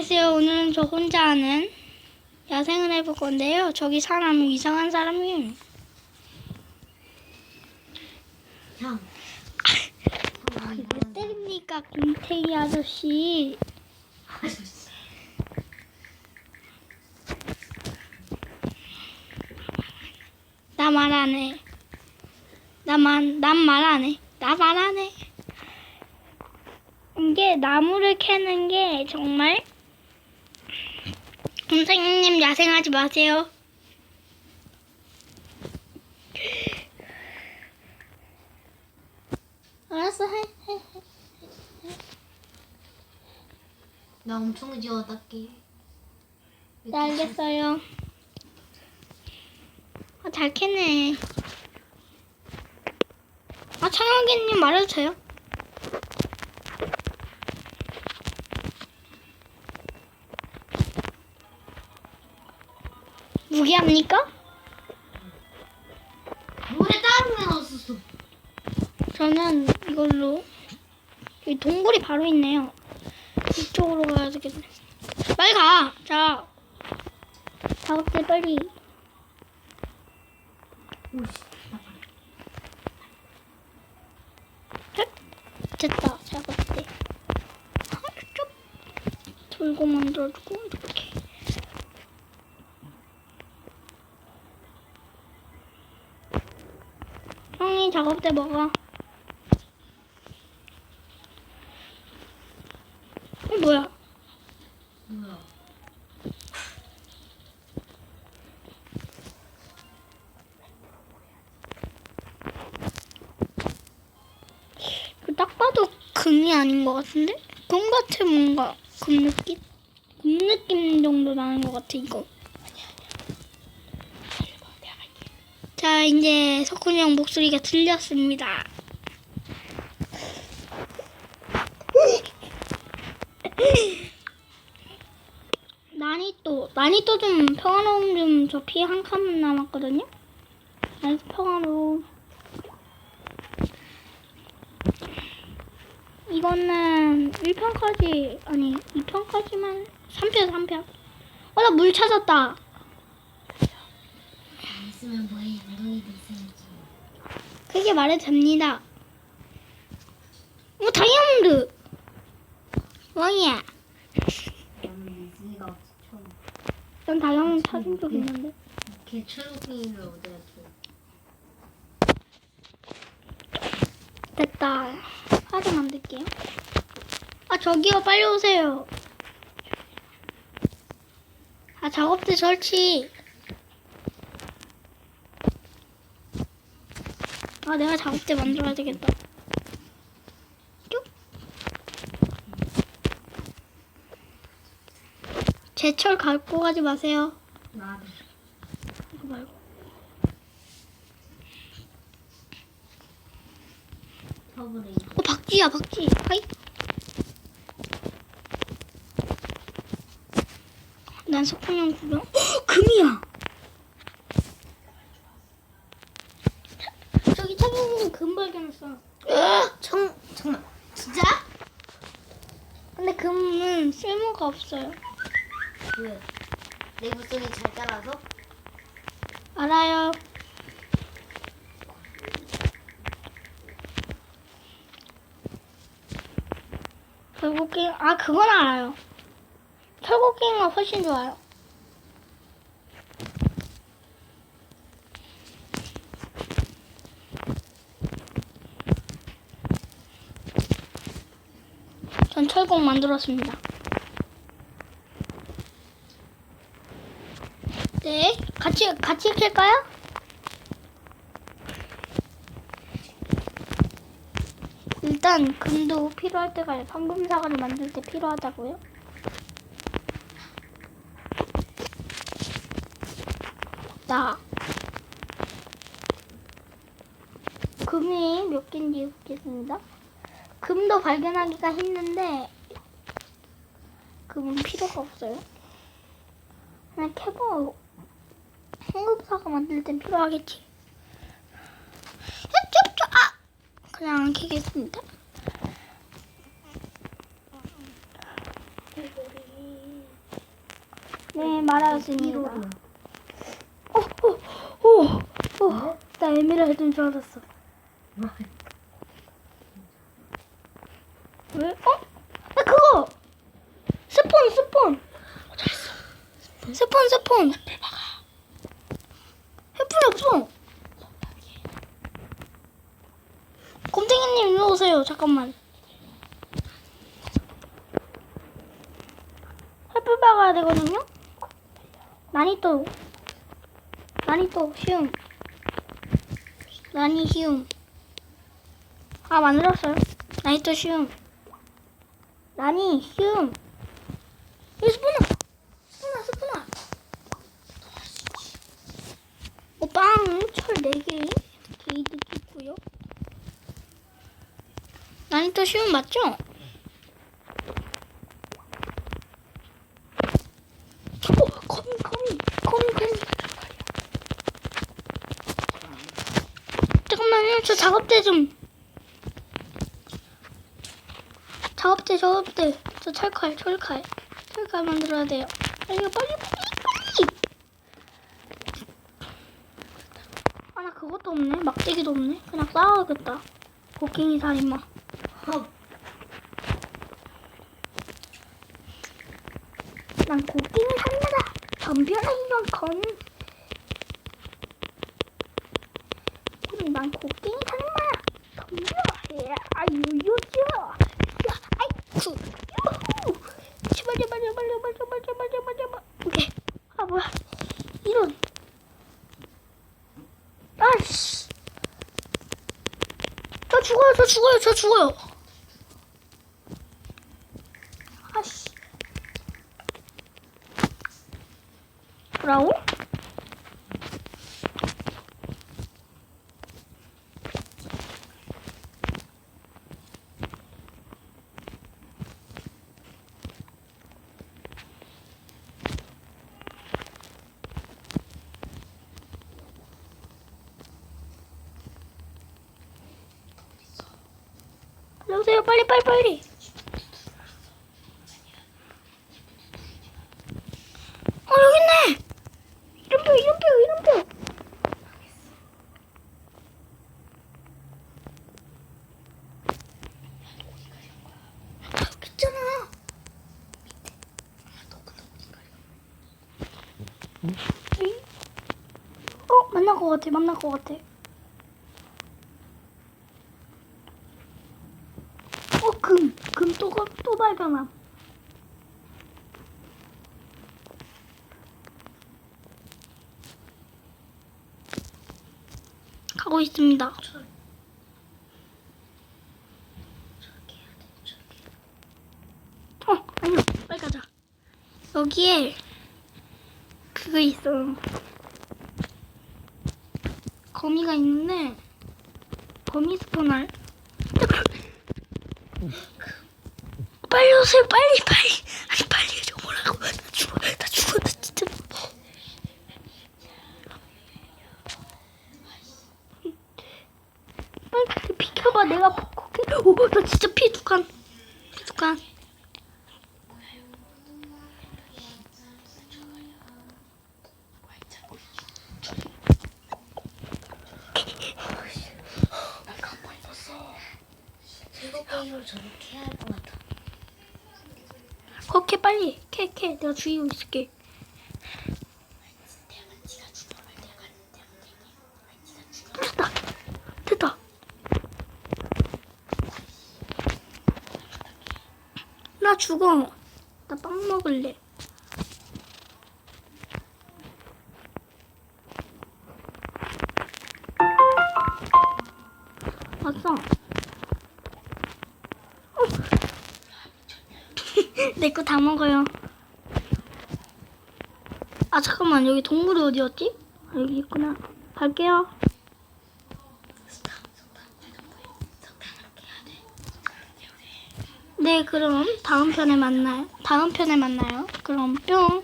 안녕하세요. 오늘은 저 혼자 하는 야생을 해볼 건데요. 저기 사람이 이상한 사람이에요. 형. 왜 때립니까, 김태희 아저씨? 아저씨. 나 말 안 해. 나만, 난 말 안 해. 나 말 안 해. 이게 나무를 캐는 게 정말 선생님 야생하지 마세요. 알았어, 해, 해, 해. 나 엄청 지워 닦게. 네, 알겠어요. 아, 잘 캐네. 아, 창혁이님 말해도 돼요? 무기합니까? 물에 게 넣었어. 저는 이걸로 여기 동굴이 바로 있네요. 이쪽으로 가야 되겠네. 빨리 가. 자, 작업대 빨리. 오씨. 됐다. 작업대. 쭉 돌고 만들어주고 이렇게. 형이 작업대 먹어. 이 뭐야? 뭐야? 이거 딱 봐도 금이 아닌 것 같은데? 금 같은 뭔가 금 느낌? 금 느낌 정도 나는 것 같아 이거. 자 이제 석훈이 형 목소리가 들렸습니다. 난이도 난이도 좀 평화로움 좀 저 피 한 칸만 남았거든요. 난이도 평화로움. 이거는 1편까지 아니 2편까지만 3편 3편 어 나 물 찾았다 있으면 뭐해? 엉덩이도 있어야지. 그게 말해도 됩니다 어 다이아몬드 왕이야 나는. 난 다이아몬드 찾은 적 있는데 걔 철국이를 얻어야 돼. 됐다 하드 만들게요 아 저기요 빨리 오세요 아 작업대 설치 아 내가 작업대 만들어야 되겠다. 쭉. 제철 갖고 가지 마세요. 나도. 이거 말고. 어 박쥐야 박쥐. 하이. 난 석훈형 구경. 헉, 금이야 저기 창현이는 금 발견했어 청 잠깐. 진짜? 근데 쓸모가 없어요. 왜? 내구성이 잘 따라서? 알아요. 결국에 아 그건 알아요. 철곡게임가 훨씬 좋아요. 전 철곡 만들었습니다 네 같이 같이 킬까요? 일단 금도 필요할 때가 황금 사과를 만들 때 필요하다고요? 나 금이 몇 개인지 보겠습니다. 금도 발견하기가 힘든데 금은 필요가 없어요. 그냥 캐고 황금 사과 만들 땐 필요하겠지. 흡흡흡! 아! 그냥 안 캐겠습니다. 네. 이로는. 어, 어, 오, 오, 나 에메랄드인 줄 알았어. 왜? 어? 나 그거! 스폰, 스폰! 스폰, 스폰! 횃불이 없어! 곰탱이님 일로 오세요, 잠깐만. 횃불 박아야 되거든요? 난이도, 난이도 쉬움. 난이 쉬움. 아, 만들었어요. 난이도 쉬움. 난이 쉬움. 여기 스푸나! 스푸나, 스푸나! 어, 빵, 철 4개. 게이드 있고요. 난이도 쉬움 맞죠? 어, 거미, 거미, 거미, 거미. 잠깐만요, 저 작업대 좀. 작업대, 작업대. 저 철칼, 철칼. 철칼 만들어야 돼요. 빨리, 빨리, 빨리, 빨리! 아, 나 그것도 없네. 막대기도 없네. 그냥 싸워야겠다. 곡괭이 살인마. 어, 난 곡괭이 살인마다. 덤벼라, 이런 건. 그럼 난 곡괭이 살인마야. 덤벼. 야, 아유유죠. 야, 아이쿠. 유후. 제발, 제발, 제발, 제발, 제발, 제발, 제발, 제발. 오케이. 아, 뭐야. 이런. 아이씨. 저 죽어요, 저 죽어요, 저 죽어요. 아씨. 뭐라고? 빨리, 빨리, 빨리. 어, 여기 있네! 이름표, 이름표, 이름표! 아, 여기 있잖아! 이- 어, 만날 것 같아, 만날 것 같아. 어, 금, 금 또, 또 발견함. 가고 있습니다. 어, 아니요. 빨리 가자. 여기에 그거 있어. 거미가 있는데 거미 스포널. 빨리 오세요. 빨리 빨리. 아니 빨리 좀 오라고. 나 죽어. 나 죽어. 나 진짜. 빨리 비켜봐. 내가 포켓. 오, 나 진짜 피 두 칸. 피 두 칸. 게임을 저렇게 해야 할 것 같아. 그렇게 빨리 캐 캐. 내가 죽이고 있을게. 됐다. 됐다. 나 죽어. 나 빵 먹을래. 왔어. 내 거 다 먹어요. 아 잠깐만 여기 동물이 어디였지? 아, 여기 있구나. 갈게요. 네 그럼 다음 편에 만나요. 다음 편에 만나요. 그럼 뿅.